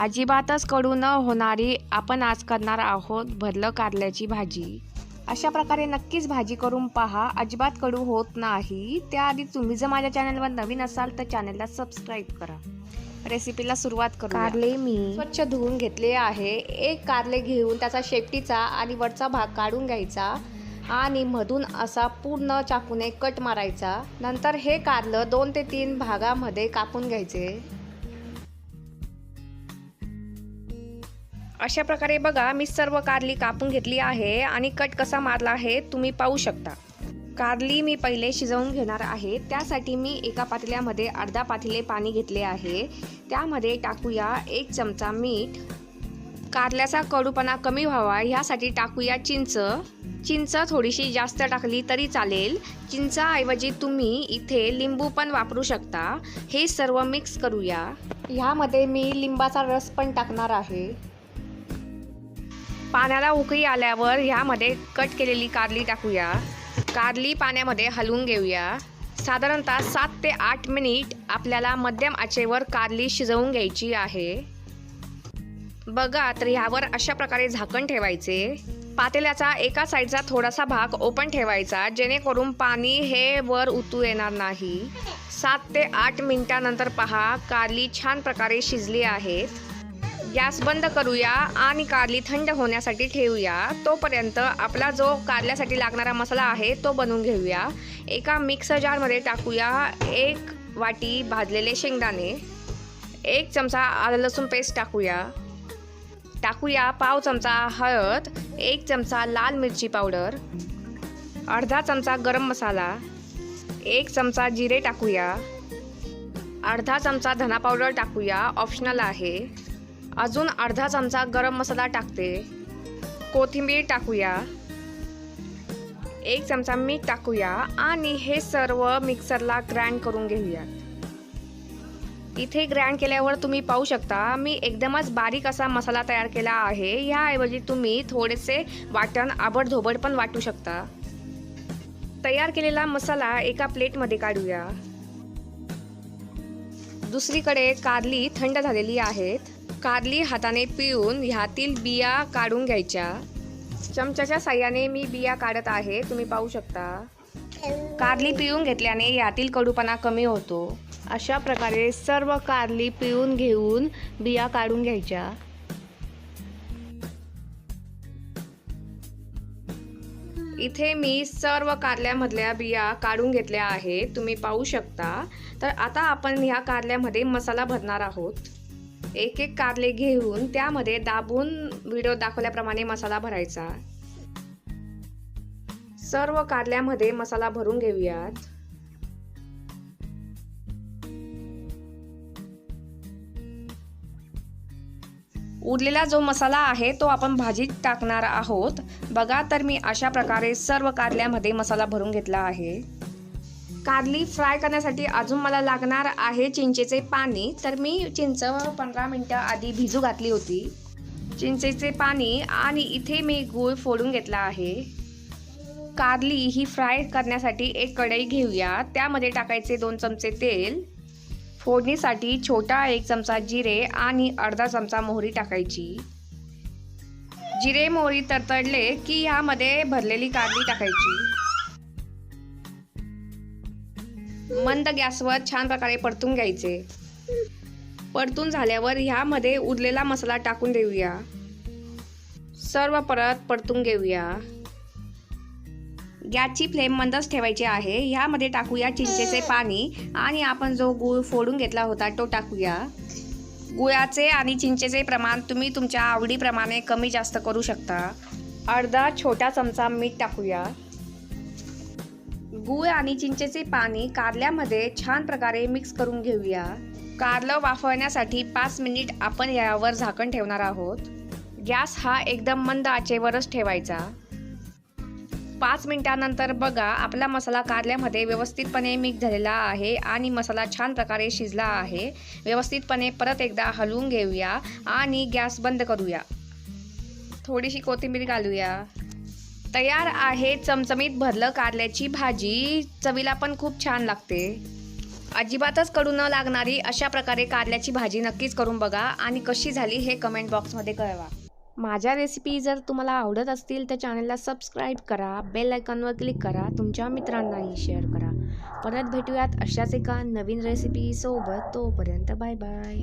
अजिबातच कडू न होणारी आपण आज करणार आहोत भरलं कारल्याची भाजी. अशा प्रकारे नक्कीच भाजी करून पहा. अजिबात कडू होत नाही. त्याआधी तुम्ही जर माझ्या चॅनलवर नवीन असाल तर चॅनलला सबस्क्राईब करा. रेसिपीला सुरुवात करू कारले मी. स्वच्छ धुवून घेतले आहे. एक कारले घेऊन त्याचा शेपटीचा आणि वरचा भाग काढून घ्यायचा आणि मधून असा पूर्ण चाकूने कट मारायचा. नंतर हे कारलं दोन ते तीन भागामध्ये कापून घ्यायचे. अशा प्रकारे बघा मी सर्व कारली कापून घेतली आहे आणि कट कसा मारला आहे तुम्ही पाहू शकता. कारली मी पहिले शिजवून घेणार आहे. त्यासाठी मी एका पातेल्यामध्ये अर्धा पातेले पाणी घेतले आहे. त्यामध्ये टाकूया एक चमचा मीठ. कारल्याचा कडूपणा कमी व्हावा ह्यासाठी टाकूया चिंच. चिंच थोडीशी जास्त टाकली तरी चालेल. चिंचाऐवजी तुम्ही इथे लिंबू पण वापरू शकता. हे सर्व मिक्स करूया. ह्यामध्ये मी लिंबाचा रस पण टाकणार आहे. पाण्याला उकळी आल्यावर ह्यामध्ये कट केलेली कारली टाकूया. कारली पाण्यामध्ये हलवून घेऊया. साधारणतः सात ते आठ मिनिट आपल्याला मध्यम आचेवर कारली शिजवून घ्यायची आहे. बघा तर ह्यावर अशा प्रकारे झाकण ठेवायचे. पातेल्याचा एका साईडचा थोडासा भाग ओपन ठेवायचा जेणेकरून पाणी हे वर उतू येणार नाही. सात ते आठ मिनिटानंतर पहा कारली छान प्रकारे शिजली आहेत गॅस बंद करूया आणि कारली थंड होण्यासाठी ठेवूया. तोपर्यंत आपला जो कारल्यासाठी लागणारा मसाला आहे तो बनवून घेऊया. एका मिक्सर जारमध्ये टाकूया एक वाटी भाजलेले शेंगदाणे. एक चमचा आलं लसूण पेस्ट टाकूया. टाकूया पाव चमचा हळद एक चमचा लाल मिरची पावडर अर्धा चमचा गरम मसाला एक चमचा जिरे टाकूया अर्धा चमचा धना पावडर टाकूया ऑप्शनल आहे. अजून अर्धा चमचा गरम मसाला टाकते. कोथिंबीर टाकूया. एक चमचा मीठ टाकूया आणि हे सर्व मिक्सरला ग्राइंड करून घेऊयात. इथे ग्राइंड केल्यावर तुम्ही पाहू शकता मी एकदमच बारीक असा मसाला तयार केला आहे. ह्याऐवजी तुम्ही थोडेसे वाटण आबडधोबड पण वाटू शकता. तयार केलेला मसाला एका प्लेटमध्ये काढूया. दुसरीकडे कारली थंड झालेली आहेत. कारली हाताने पिळून ह्यातील बिया काढून घ्यायच्या. चमच्याच्या साह्याने मी बिया काढत आहे तुम्ही पाहू शकता. कारली पिळून घेतल्याने यातील कडूपणा कमी होतो. अशा प्रकारे सर्व कारली पिळून घेऊन बिया काढून घ्यायच्या. इथे मी सर्व कारल्यामधल्या बिया काढून घेतल्या आहेत तुम्ही पाहू शकता. तर आता आपण ह्या कारल्यामध्ये मसाला भरणार आहोत. एक एक कारले घेऊन त्यामध्ये दाबून व्हिडिओ दाखवल्याप्रमाणे मसाला भरायचा. सर्व कारल्यामध्ये मसाला भरून घेऊयात. उरलेला जो मसाला आहे तो आपण भाजीत टाकणार आहोत. बघा तर मी अशा प्रकारे सर्व कारल्यामध्ये मसाला भरून घेतला आहे. कारली फ्राय करण्यासाठी अजून मला लागणार आहे चिंचेचे पाणी. तर मी चिंच पंधरा मिनटं आधी भिजू घातली होती. चिंचेचे पाणी आणि इथे मी गूळ फोडून घेतला आहे. कारली ही फ्राय करण्यासाठी एक कढई घेऊया. त्यामध्ये टाकायचे दोन चमचे तेल. फोडणीसाठी छोटा एक चमचा जिरे आणि अर्धा चमचा मोहरी टाकायची. जिरे मोहरी तरतडले की ह्यामध्ये भरलेली कारली टाकायची. मंद गॅसवर छान प्रकारे परतून घ्यायचे. परतून झाल्यावर ह्यामध्ये उरलेला मसाला टाकून देऊया. सर्व परत परतून घेऊया. गॅसची फ्लेम मंदच ठेवायची आहे. ह्यामध्ये टाकूया चिंचेचे पाणी आणि आपण जो गूळ फोडून घेतला होता तो टाकूया. गुळाचे आणि चिंचेचे प्रमाण तुम्ही तुमच्या आवडीप्रमाणे कमी जास्त करू शकता. अर्धा छोटा चमचा मीठ टाकूया. गूळ आणि चिंचेचे पाणी कारल्यामध्ये छान प्रकारे मिक्स करून घेऊया. कारलं वाफवण्यासाठी पाच मिनिट आपण यावर झाकण ठेवणार आहोत. गॅस हा एकदम मंद आचेवरच ठेवायचा. पाच मिनिटानंतर बघा आपला मसाला कारल्यामध्ये व्यवस्थितपणे मिक्स झालेला आहे आणि मसाला छान प्रकारे शिजला आहे. व्यवस्थितपणे परत एकदा हलवून घेऊया आणि गॅस बंद करूया. थोडीशी कोथिंबीर घालूया. तयार आहे चमचमीत भरलं कारल्याची भाजी. चवीला पण खूप छान लागते. अजिबातच कडू न लागणारी अशा प्रकारे कारल्याची भाजी नक्कीच करून बघा आणि कशी झाली हे कमेंट बॉक्समध्ये कळवा. माझ्या रेसिपी जर तुम्हाला आवडत असतील तर चॅनलला सबस्क्राईब करा बेल आयकॉनवर क्लिक करा तुमच्या मित्रांनाही शेअर करा. परत भेटूयात अशाच एका नवीन रेसिपी सोबत. तोपर्यंत बाय बाय